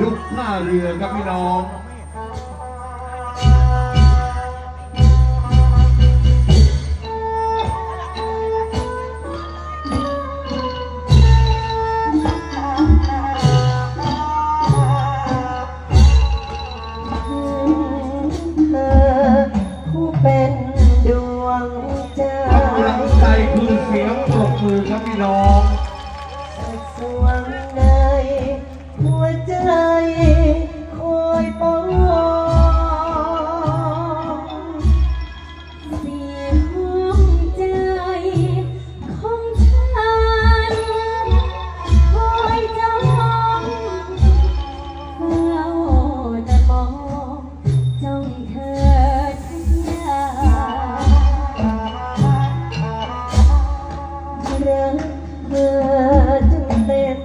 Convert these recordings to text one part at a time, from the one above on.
ลูกท่าเรือครับพี่น้องเธอผู้เป็นดวงใจกำลังใจคือเสียงปรบมือครับพี่น้องสวงในหัวใจ รักเธอจึงเป็น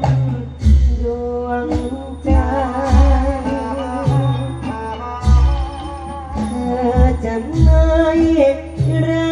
ดวงใจ เธอจะไม่รัก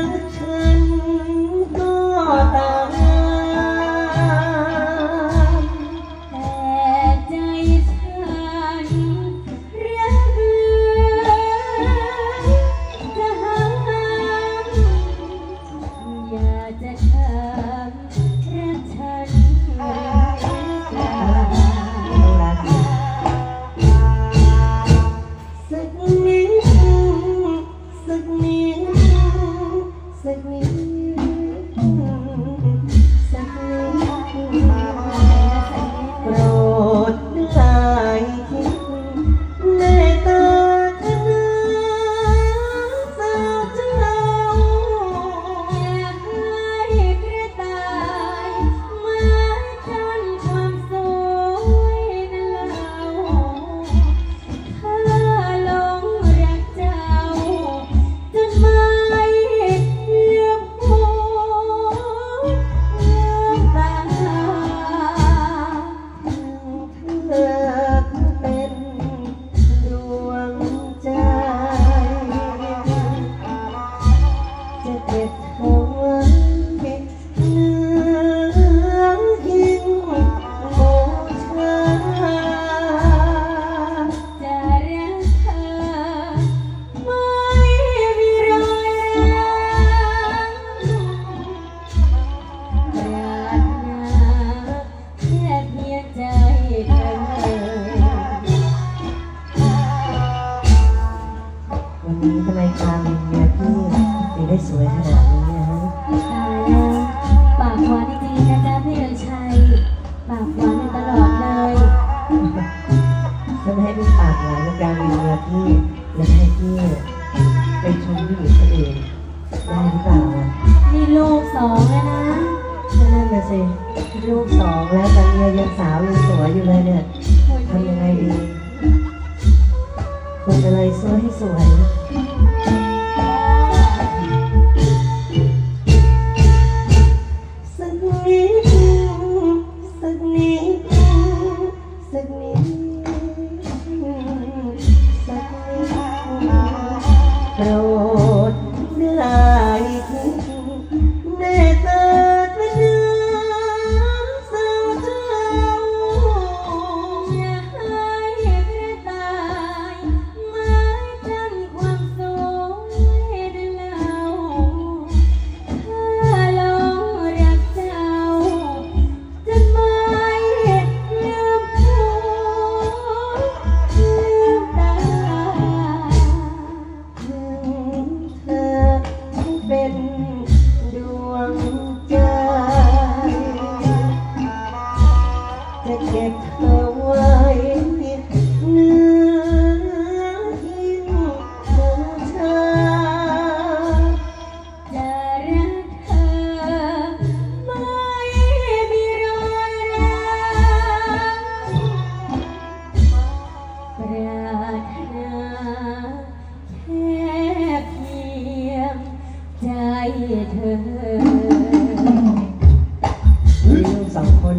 นี้ทำไมคารินเนี่ยพี่ถึงได้สวยขนาดนี้นะฮะตายแล้วปากหวานจริงๆนะจ๊ะพี่เอ๋ชัยปากหวานมาตลอดเลยถ้าไม่ให้พี่ปากหวานกับการินเนี่ยพี่จะให้พี่ไปชมผู้หญิงคนอื่นได้หรือเปล่าอะนี่ลูกสองแล้วนะนั่นน่ะสิลูกสองแล้วแต่เนี่ยยังสาวยังสวยอยู่เลยเนี่ยทำยังไงดีคนอะไรสวยให้สวย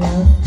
แล้ว